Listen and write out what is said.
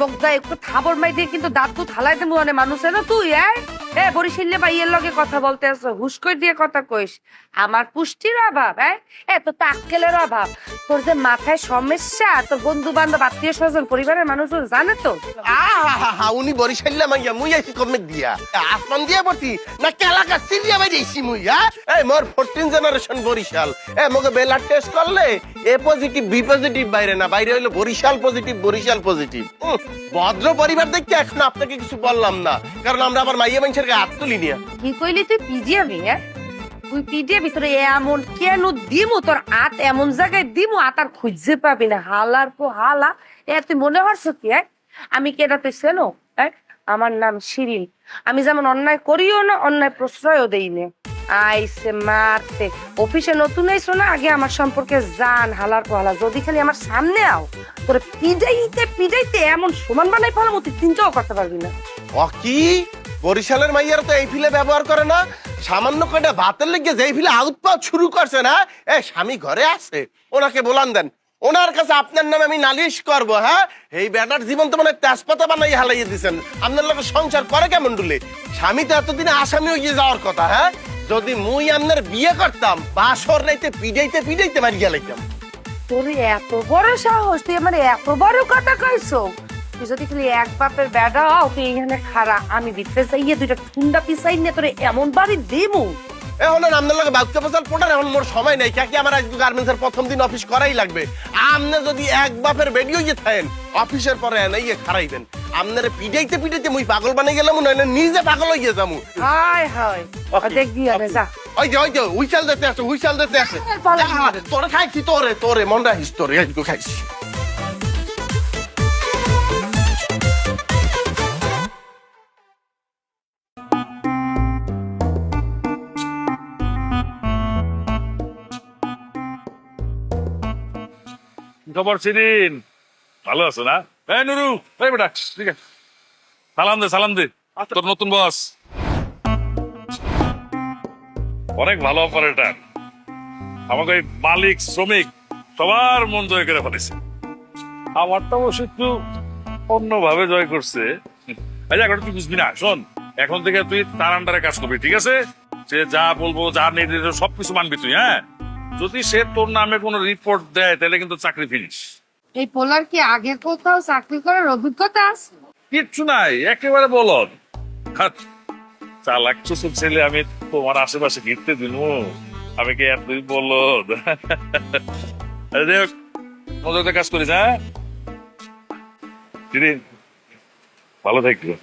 বগদা একটু থাবর মাই দিয়ে কিন্তু দাঁত দেবো মানে মানুষ না তুই এ বরিশিল্লে ভাইয়ের লগে কথা বলতে আসো, হুশ করে দিয়ে কথা কইস। আমার পুষ্টির অভাব হ্যাঁ এ তো অভাব। তোর যে মাথায় সমস্যা, তোর বন্ধু বান্ধব আত্মীয় স্বজন পরিবারের মানুষজন জানে তো? উনি বরিশাল্লা মাইয়া, মুই কমে দিয়া। আসমান দিয়া না কেলাকা সিরিয়া বাইরেছি মুই হ্যাঁ এই, মোর ফোরটিন জেনারেশন বরিশাল। এ মগে বেলার টেস্ট করলে, এ পজিটিভ বি পজিটিভ বাইরে না, বাইরে হইল বরিশাল পজিটিভ বরিশাল পজিটিভ ভদ্র পরিবার দেখতে এখন আপনাকে কিছু বললাম না। কারণ আমরা আবার মাইয়া মানুষের গায়ে হাত তুলি নিয়া কি কইলি তুই পিজিয়াবি হ্যাঁ তুই পিডিয়া ভিতরে এমন কেন দিমু? তোর আত এমন জায়গায় দিমু, আত আর খুঁজে পাবি না। হালার পো হালা। এ, তুই মনে পারছ কি আমি কেটা তুই সেনো আমার নাম শিরিন। আমি যেমন অন্যায় করিও না, অন্যায় প্রশ্রয়ও দেই না। আইসে মারতে অফিসে নতুন আইসো না? আগে আমার সম্পর্কে জান, হালার পহালা। যদি খালি আমার সামনে আও, তোর পিজাইতে পিজাইতে এমন সমান বানাই ফেলাম তুই চিন্তাও করতে পারবি না। ও কি? বরিশালের মাইয়ার তো এই ফিলে ব্যবহার করে না? সামান্য কয়টা ভাতের লেগে যেই ফিলে আউটপাউট শুরু করছে না? এ, স্বামী ঘরে আছে। ওনাকে বলান দেন। ওনার কাছে আপনার নামে আমি নালিশ করব হ্যাঁ? এই বেটার জীবন তো মানে তেজপাতা বানাই হালাইয়ে দিছেন। আপনার লোকের সংসার করে কেমন ডুলে? স্বামী তো এতদিনে আসামি হয়ে যাওয়ার কথা হ্যাঁ? যদি মুই আপনার বিয়ে করতাম, বাসর রাইতে পিডাইতে পিডাইতে বাড়ি গেলাইতাম তোর এত বড় সাহস, তুই আমার এত বড় কথা কইছো। তুই যদি খালি এক বাপের বেড়া হও, তুই এখানে খারা আমি দিতে যাইয়ে দুইটা ঠুন্ডা পিসাই নিয়ে তোরে এমন বাড়ি দিমু। এখন আপনার লগে বাক্য ফসল পোটার এখন মোর সময় নেই। কাকি আমার আজকে গার্মেন্টসের প্রথম দিন অফিস করাই লাগবে। আপনি যদি এক বাপের বেডিও গিয়ে থাকেন অফিসের পরে এনে গিয়ে খারাইবেন। আপনারে পিটাইতে পিটাইতে মুই পাগল বানাই গেলাম নইলে নিজে পাগল হয়ে যাব হায় হায়। Okay, দেখবি হবে যা। ওই যে ওই যে হুইসাল দিতে আছে হুইসাল দিতে আছে তোরে খাইছি তোরে তোরে মন রাখিস তোরে খাইছি। খবর সেদিন ভালো আছো না? এই নুরু এই বেটা ঠিক আছে। সালাম দে সালাম দে। তোর নতুন বস। অনেক ভালো অপারেটার আমাকে ওই মালিক শ্রমিক সবার মন জয় করে ফেলেছে। আমারটা অবশ্য একটু অন্যভাবে জয় করছে। আচ্ছা এখন তুই বুঝবি না। শোন এখন থেকে তুই তার আন্ডারে কাজ করবি ঠিক আছে? সে যা বলব যা নির্দেশ সবকিছু মানবি তুই হ্যাঁ? যদি সে তোর নামে কোনো রিপোর্ট দেয় তাহলে কিন্তু চাকরি ফিনিস এই পোলার কি আগে কোথাও চাকরি করার অভিজ্ঞতা আছে? কিচ্ছু নাই একেবারে হাত, চালাক চুসুর ছেলে আমি তোমার আশেপাশে ঘিরতে দিল আমি কি বলদ? আরে দেখ কাজ করিস হ্যাঁ? ভালো থাকবে।